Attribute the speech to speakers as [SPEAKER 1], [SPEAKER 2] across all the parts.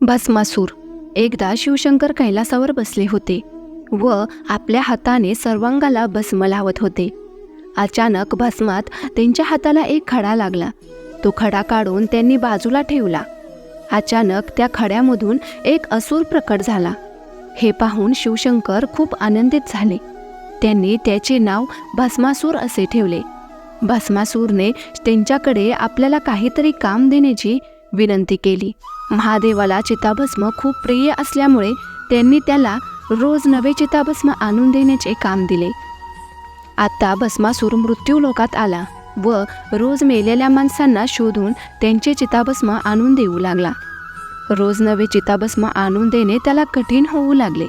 [SPEAKER 1] भस्मासूर एकदा शिवशंकर कैलासावर बसले होते व आपल्या हाताने सर्वांगाला भस्म लावत होते. अचानक भस्मात त्यांच्या हाताला एक खडा लागला. तो खडा काढून त्यांनी बाजूला ठेवला. अचानक त्या खड्यामधून एक असुर प्रकट झाला. हे पाहून शिवशंकर खूप आनंदित झाले. त्यांनी त्याचे नाव भस्मासूर असे ठेवले. भस्मासूरने त्यांच्याकडे आपल्याला काहीतरी काम देण्याची विनंती केली. महादेवाला चिताभस्म खूप प्रिय असल्यामुळे त्यांनी त्याला रोज नवे चिताभस्म आणून देण्याचे काम दिले. आता भस्मासूर मृत्यू लोकात आला व रोज मेलेल्या माणसांना शोधून त्यांचे चिताभस्म आणून देऊ लागला. रोज नवे चिताभस्म आणून देणे त्याला कठीण होऊ लागले.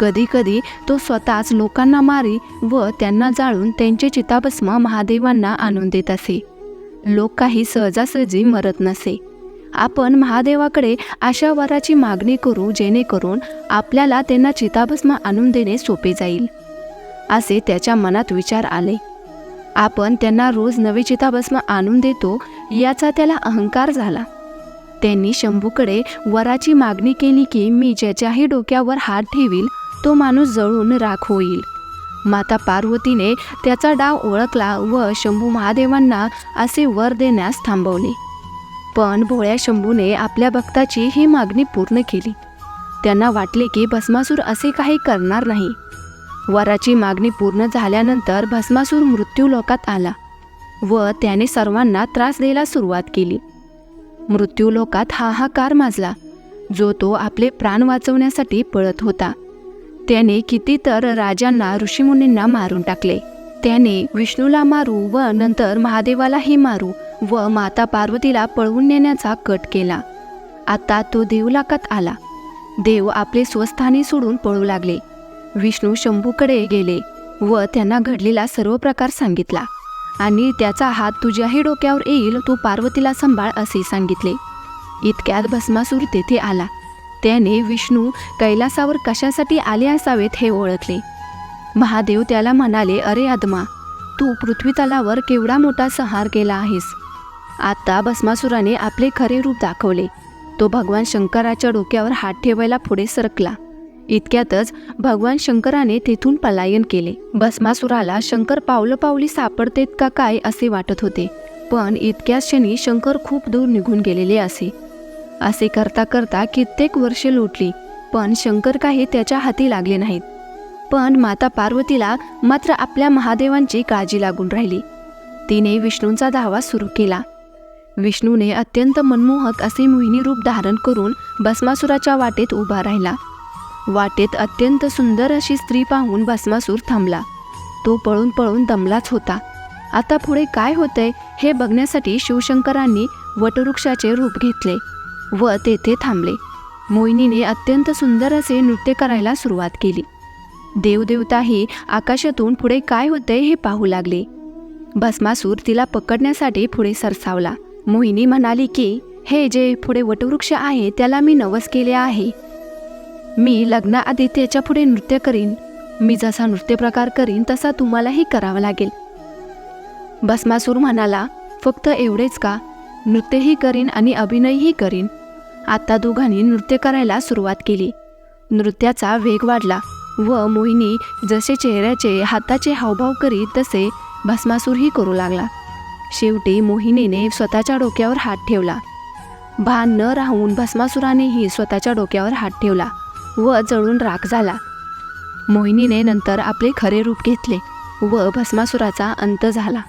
[SPEAKER 1] कधीकधी तो स्वतःच लोकांना मारी व त्यांना जाळून त्यांचे चिताभस्म महादेवांना आणून देत असे. लोक काही सहजासहजी मरत नसे. आपण महादेवाकडे अशा वराची मागणी करू जेणेकरून आपल्याला त्यांना चिताभस्म आणून देणे सोपे जाईल. असे त्याच्या मनात विचार आले. आपण त्यांना रोज नवे चिताभस्म आणून देतो याचा त्याला अहंकार झाला. त्यांनी शंभूकडे वराची मागणी केली की मी ज्याच्याही डोक्यावर हात ठेवील तो माणूस जळून राख होईल. माता पार्वतीने त्याचा डाव ओळखला व शंभू महादेवांना असे वर देण्यास थांबवले. पण भोळ्या शंभूने आपल्या भक्ताची ही मागणी पूर्ण केली. त्यांना वाटले की भस्मासूर असे काही करणार नाही. वराची मागणी पूर्ण झाल्यानंतर भस्मासूर मृत्यूलोकात आला व त्याने सर्वांना त्रास द्यायला सुरुवात केली. मृत्यूलोकात हाहाकार माजला जो तो आपले प्राण वाचवण्यासाठी पळत होता. त्याने किती तर राजांना ऋषीमुनींना मारून टाकले. त्याने विष्णूला मारू व नंतर महादेवालाही मारू व माता पार्वतीला पळवून नेण्याचा कट केला. आता तो देवलाकात आला. देव आपले स्वस्थानी सोडून पळू लागले. विष्णू शंभूकडे गेले व त्यांना घडलेला सर्व प्रकार सांगितला. आणि त्याचा हात तुझ्याही डोक्यावर येईल तू पार्वतीला सांभाळ असे सांगितले. इतक्यात भस्मासूर तेथे आला. त्याने विष्णू कैलासावर कशासाठी आले असावेत हे ओळखले. महादेव त्याला म्हणाले अरे आदमा तू पृथ्वीतलावर केवढा मोठा संहार केला आहेस? आता भस्मासुराने आपले खरे रूप दाखवले. तो भगवान शंकराच्या डोक्यावर हात ठेवायला पुढे सरकला. इतक्यातच भगवान शंकराने तेथून पलायन केले. भस्मासुराला शंकर पावलं पावली सापडतेत का काय असे वाटत होते. पण इतक्याच क्षणी शंकर खूप दूर निघून गेलेले असे. असे करता करता कित्येक वर्षे लोटली पण शंकर काही त्याच्या हाती लागले नाहीत. पण माता पार्वतीला मात्र आपल्या महादेवांची काळजी लागून राहिली. तिने विष्णूंचा धावा सुरू केला. विष्णूने अत्यंत मनमोहक असे मोहिनी रूप धारण करून भस्मासुराच्या वाटेत उभा राहिला. वाटेत अत्यंत सुंदर अशी स्त्री पाहून भस्मासूर थांबला. तो पळून पळून दमलाच होता. आता पुढे काय होतंय हे बघण्यासाठी शिवशंकरांनी वटवृक्षाचे रूप घेतले व तेथे थांबले. मोहिनीने अत्यंत सुंदर असे नृत्य करायला सुरुवात केली. देवदेवताही आकाशातून पुढे काय होतंय हे पाहू लागले. भस्मासूर तिला पकडण्यासाठी पुढे सरसावला. मोहिनी म्हणाली की हे जे पुढे वटवृक्ष आहे त्याला मी नवस केले आहे. मी लग्नाआधी त्याच्या पुढे नृत्य करीन. मी जसा नृत्य प्रकार करीन तसा तुम्हालाही करावा लागेल. भस्मासूर म्हणाला फक्त एवढेच का? नृत्यही करीन आणि अभिनयही करीन. आता दोघांनी नृत्य करायला सुरुवात केली. नृत्याचा वेग वाढला. व मोहिनी जसे चेहऱ्याचे हाताचे हावभाव करीत तसे भस्मासूरही करू लागला. शेवटी मोहिनीने स्वतःच्या डोक्यावर हात ठेवला. भान न राहून भस्मासुरानेही स्वतःच्या डोक्यावर हात ठेवला व जळून राख झाला. मोहिनीने नंतर आपले खरे रूप घेतले व भस्मासुराचा अंत झाला.